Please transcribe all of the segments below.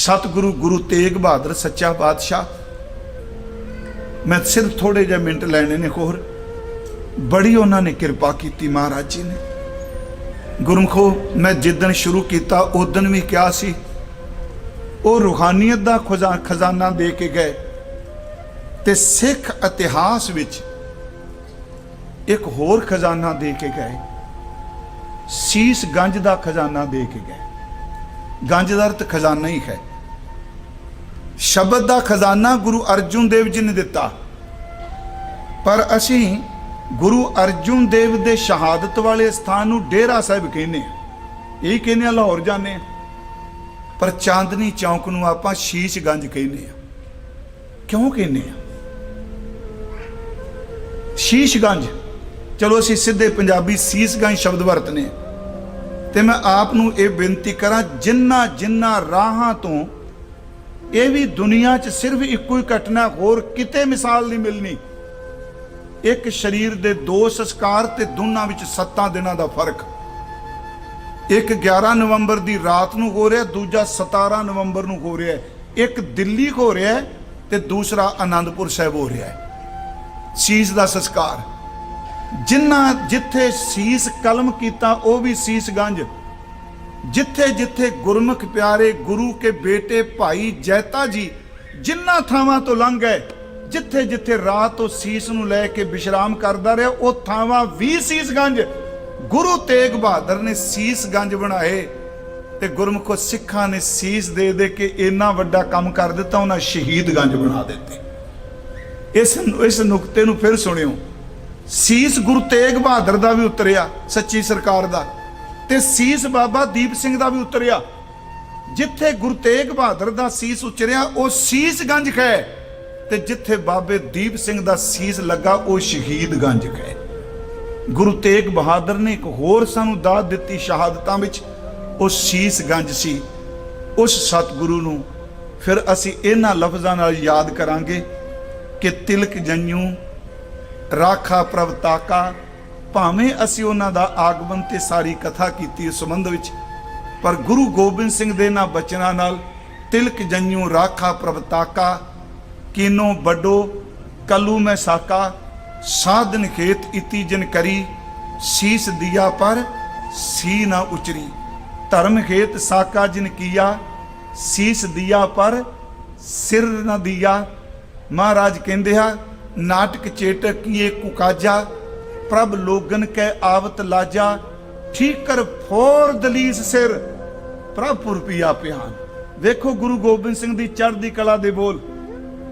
ਸਤਿਗੁਰੂ ਗੁਰੂ ਤੇਗ ਬਹਾਦਰ, ਸੱਚਾ ਪਾਤਸ਼ਾਹ। ਮੈਂ ਸਿਰਫ ਥੋੜੇ ਜਿਹੇ ਮਿੰਟ ਲੈਣੇ ਨੇ ਹੋਰ। ਬੜੀ ਉਹਨਾਂ ਨੇ ਕਿਰਪਾ ਕੀਤੀ ਮਹਾਰਾਜ ਜੀ ਨੇ। ਗੁਰਮਖੋ, ਮੈਂ ਜਿੱਦਣ ਸ਼ੁਰੂ ਕੀਤਾ ਉਦੋਂ ਵੀ ਕਿਹਾ ਸੀ, ਉਹ ਰੂਹਾਨੀਅਤ ਦਾ ਖਜ਼ਾ- ਖਜ਼ਾਨਾ ਦੇ ਕੇ ਗਏ। ਤੇ ਸਿੱਖ ਇਤਿਹਾਸ ਵਿੱਚ ਇੱਕ ਹੋਰ ਖਜ਼ਾਨਾ ਦੇ ਕੇ ਗਏ। ਸੀਸ ਗੰਜ ਦਾ ਖਜ਼ਾਨਾ ਦੇ ਕੇ ਗਏ। ਗੰਜ ਦਾ ਅਰਥ ਖਜ਼ਾਨਾ ਹੀ ਹੈ। ਸ਼ਬਦ ਦਾ ਖਜ਼ਾਨਾ ਗੁਰੂ ਅਰਜੁਨ ਦੇਵ ਜੀ ਨੇ ਦਿੱਤਾ। ਪਰ ਅਸੀਂ ਗੁਰੂ ਅਰਜੁਨ ਦੇਵ ਦੇ ਸ਼ਹਾਦਤ ਵਾਲੇ ਸਥਾਨ ਨੂੰ ਡੇਰਾ ਸਾਹਿਬ ਕਹਿੰਦੇ ਆ ਇਹ ਕਹਿੰਦੇ ਆ ਲਾਹੌਰ ਜਾਂਦੇ ਆ ਪਰ ਚਾਂਦਨੀ ਚੌਂਕ ਨੂੰ ਆਪਾਂ ਸ਼ੀਸ਼ਗੰਜ ਕਹਿੰਦੇ ਆ ਕਿਉਂ ਕਹਿੰਦੇ ਆ ਸ਼ੀਸ਼ਗੰਜ। ਚਲੋ ਅਸੀਂ ਸਿੱਧੇ ਪੰਜਾਬੀ ਸੀਸਗੰਜ ਸ਼ਬਦ ਵਰਤਨੇ ਆ ਤੇ ਮੈਂ ਆਪ ਨੂੰ ਇਹ ਬੇਨਤੀ ਕਰਾਂ ਜਿੰਨਾ ਜਿੰਨਾ ਰਾਹਾਂ ਤੋਂ ਇਹ ਵੀ ਦੁਨੀਆ 'ਚ ਸਿਰਫ ਇੱਕੋ ਹੀ ਘਟਨਾ, ਹੋਰ ਕਿਤੇ ਮਿਸਾਲ ਨਹੀਂ ਮਿਲਣੀ। ਇੱਕ ਸਰੀਰ ਦੇ ਦੋ ਸੰਸਕਾਰ ਤੇ ਦੋਨਾਂ ਵਿੱਚ 7 ਦਿਨਾਂ ਦਾ ਫ਼ਰਕ। ਇੱਕ 11 ਨਵੰਬਰ ਦੀ ਰਾਤ ਨੂੰ ਹੋ ਰਿਹਾ, ਦੂਜਾ 17 ਨਵੰਬਰ ਨੂੰ ਹੋ ਰਿਹਾ। ਇੱਕ ਦਿੱਲੀ ਹੋ ਰਿਹਾ ਤੇ ਦੂਸਰਾ ਆਨੰਦਪੁਰ ਸਾਹਿਬ ਹੋ ਰਿਹਾ। ਸੀਸ ਦਾ ਸੰਸਕਾਰ। ਜਿੰਨਾ ਜਿੱਥੇ ਸੀਸ ਕਲਮ ਕੀਤਾ, ਉਹ ਵੀ ਸੀਸ ਗੰਜ ਜਿੱਥੇ ਜਿੱਥੇ ਗੁਰਮੁਖ ਪਿਆਰੇ ਗੁਰੂ ਕੇ ਬੇਟੇ ਭਾਈ ਜੈਤਾ ਜੀ ਜਿਨ੍ਹਾਂ ਥਾਵਾਂ ਤੋਂ ਲੰਘ ਗਏ, ਜਿੱਥੇ ਜਿੱਥੇ ਰਾਤ ਤੋਂ ਸੀਸ ਨੂੰ ਲੈ ਕੇ ਵਿਸ਼ਰਾਮ ਕਰਦਾ ਰਿਹਾ, ਉਹ ਥਾਵਾਂ ਵੀ ਸੀਸ ਗੁਰੂ ਤੇਗ ਬਹਾਦਰ ਨੇ ਸੀਸ ਗੰਜ ਬਣਾਏ ਤੇ ਗੁਰਮੁਖੋ ਸਿੱਖਾਂ ਨੇ ਸੀਸ ਦੇ ਦੇ ਕੇ ਇੰਨਾ ਵੱਡਾ ਕੰਮ ਕਰ ਦਿੱਤਾ, ਉਹਨਾਂ ਸ਼ਹੀਦ ਗੰਜ ਬਣਾ ਦਿੱਤੇ। ਇਸ ਇਸ ਨੁਕਤੇ ਨੂੰ ਫਿਰ ਸੁਣਿਓ, ਸੀਸ ਗੁਰੂ ਤੇਗ ਬਹਾਦਰ ਦਾ ਵੀ ਉਤਰਿਆ, ਸੱਚੀ ਸਰਕਾਰ ਦਾ। ਤੇ ਸੀਸ ਬਾਬਾ ਦੀਪ ਸਿੰਘ ਦਾ ਵੀ ਉਤਰਿਆ। ਜਿੱਥੇ ਗੁਰੂ ਤੇਗ ਬਹਾਦਰ ਦਾ ਸੀਸ ਉਚਰਿਆ, ਉਹ ਸੀਸ ਗੰਜ ਖੈ ਤੇ ਜਿੱਥੇ ਬਾਬੇ ਦੀਪ ਸਿੰਘ ਦਾ ਸੀਸ ਲੱਗਾ, ਉਹ ਸ਼ਹੀਦ ਗੰਜ ਖੈ ਗੁਰੂ ਤੇਗ ਬਹਾਦਰ ਨੇ ਇੱਕ ਹੋਰ ਸਾਨੂੰ ਦਾਤ ਦਿੱਤੀ ਸ਼ਹਾਦਤਾਂ ਵਿੱਚ, ਉਹ ਸੀਸ ਗੰਜ ਸੀ। ਉਸ ਸਤਿਗੁਰੂ ਨੂੰ ਫਿਰ ਅਸੀਂ ਇਹਨਾਂ ਲਫ਼ਜ਼ਾਂ ਨਾਲ ਯਾਦ ਕਰਾਂਗੇ ਕਿ ਤਿਲਕ ਜੰਯੂ ਰਾਖਾ ਪ੍ਰਭ ਤਾਕਾ ਭਾਵੇਂ ਅਸੀਂ ਉਹਨਾਂ ਦਾ ਆਗਮਨ ਤੇ ਸਾਰੀ ਕਥਾ ਕੀਤੀ ਇਸ ਸੰਬੰਧ ਵਿੱਚ, ਪਰ ਗੁਰੂ ਗੋਬਿੰਦ ਸਿੰਘ ਦੇ ਨਾ ਬਚਨਾਂ ਨਾਲ ਤਿਲਕ ਜੰਯੂ ਰਾਖਾ ਪ੍ਰਭ ਕਿਨੋ ਕੀਨੋ ਵੱਡੋ, ਕਲੂ ਮੈਂ ਸਾਕਾ, ਸਾਧਨ ਖੇਤ ਇਤੀ ਜਨ ਕਰੀ, ਸੀਸ ਦਿਆ ਪਰ ਸੀ ਨਾ ਉਚਰੀ। ਧਰਮ ਖੇਤ ਸਾਕਾ ਜਿਨ ਕੀਆ, ਸੀਸ ਦਿਆ ਪਰ ਸਿਰ ਨਾ ਦਿਆ। ਮਹਾਰਾਜ ਕਹਿੰਦੇ ਆ, ਨਾਟਕ ਚੇਟਕ ਕੀਏ ਕੁਕਾਜਾ ਪ੍ਰਭ ਲੋਗਨ ਕੈ ਆਵਤ ਲਾਜਾ ਠੀਕ ਕਰ ਫੋਰ ਦਲੀਸ ਸਿਰ ਪ੍ਰਭਪੁਰ ਪੀਆ ਪਿਆਨ ਵੇਖੋ ਗੁਰੂ ਗੋਬਿੰਦ ਸਿੰਘ ਦੀ ਚੜ੍ਹਦੀ ਕਲਾ ਦੇ ਬੋਲ।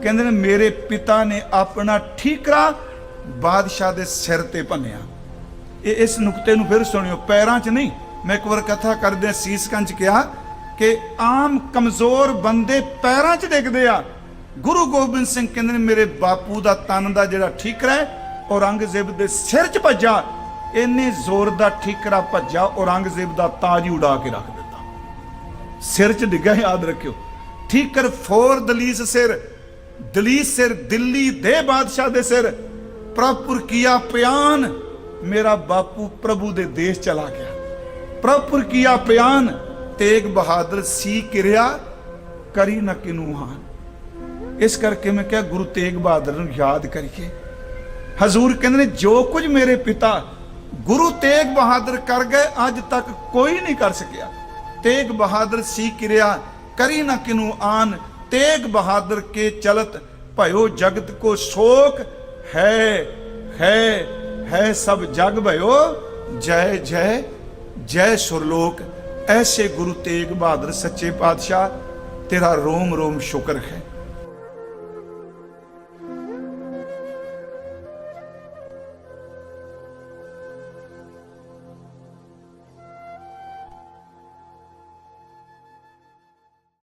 ਕਹਿੰਦੇ ਨੇ, ਮੇਰੇ ਪਿਤਾ ਨੇ ਆਪਣਾ ਠੀਕਰਾ ਬਾਦਸ਼ਾਹ ਦੇ ਸਿਰ ਤੇ ਭੰਨਿਆ ਇਹ ਇਸ ਨੁਕਤੇ ਨੂੰ ਫਿਰ ਸੁਣਿਓ, ਪੈਰਾਂ 'ਚ ਨਹੀਂ, ਮੈਂ ਇੱਕ ਵਾਰ ਕਥਾ ਕਰਦੇ ਸੀਸਕੰਜ ਕਿਹਾ ਕਿ ਆਮ ਕਮਜ਼ੋਰ ਬੰਦੇ ਪੈਰਾਂ 'ਚ ਡਿੱਗਦੇ ਆ। ਗੁਰੂ ਗੋਬਿੰਦ ਸਿੰਘ ਕਹਿੰਦੇ ਨੇ, ਮੇਰੇ ਬਾਪੂ ਦਾ ਤਨ ਦਾ ਜਿਹੜਾ ਠੀਕਰਾ ਹੈ ਔਰੰਗਜ਼ੇਬ ਦੇ ਸਿਰ 'ਚ ਭੱਜਾ, ਇੰਨੇ ਜ਼ੋਰ ਦਾ ਠੀਕਰਾ ਭੱਜਾ, ਔਰੰਗਜ਼ੇਬ ਦਾ ਤਾਜ ਹੀ ਉਡਾ ਕੇ ਰੱਖ ਦਿੱਤਾ। ਸਿਰ 'ਚ ਡਿੱਗਾ ਯਾਦ ਰੱਖਿਓ। ਠੀਕਰ ਫੋਰ ਦਲੀਸ ਸਿਰ ਦਲੀਸ ਸਿਰ ਦਿੱਲੀ ਦੇ ਬਾਦਸ਼ਾਹ ਦੇ ਸਿਰ। ਪ੍ਰਭਪੁਰ ਕੀਆ ਪਿਆਨ, ਮੇਰਾ ਬਾਪੂ ਪ੍ਰਭੂ ਦੇ ਦੇਸ਼ ਚਲਾ ਗਿਆ। ਪ੍ਰਭਪੁਰ ਕੀਆ ਪਿਆਨ, ਤੇਗ ਬਹਾਦਰ ਸੀ ਕਿਰਿਆ, ਕਰੀ ਨਾ ਕਿਨੂ ਹਾਨ। ਇਸ ਕਰਕੇ ਮੈਂ ਕਿਹਾ ਗੁਰੂ ਤੇਗ ਬਹਾਦਰ ਨੂੰ ਯਾਦ ਕਰੀਏ। ਹਜ਼ੂਰ ਕਹਿੰਦੇ ਨੇ, ਜੋ ਕੁਝ ਮੇਰੇ ਪਿਤਾ ਗੁਰੂ ਤੇਗ ਬਹਾਦਰ ਕਰ ਗਏ, ਅੱਜ ਤੱਕ ਕੋਈ ਨਹੀਂ ਕਰ ਸਕਿਆ। ਤੇਗ ਬਹਾਦਰ ਸੀ ਕਿਰਿਆ, ਕਰੀ ਨਾ ਕਿਨੂ ਆਨ। ਤੇਗ ਬਹਾਦਰ ਕੇ ਚਲਤ ਭਇਓ ਜਗਤ ਕੋ ਸ਼ੋਕ ਹੈ ਹੈ ਹੈ ਸਭ ਜਗ ਭਇਓ। ਜੈ ਜੈ ਜੈ ਸੁਰਲੋਕ। ਐਸੇ ਗੁਰੂ ਤੇਗ ਬਹਾਦਰ ਸੱਚੇ ਪਾਤਸ਼ਾਹ, ਤੇਰਾ ਰੋਮ ਰੋਮ ਸ਼ੁਕਰ ਹੈ।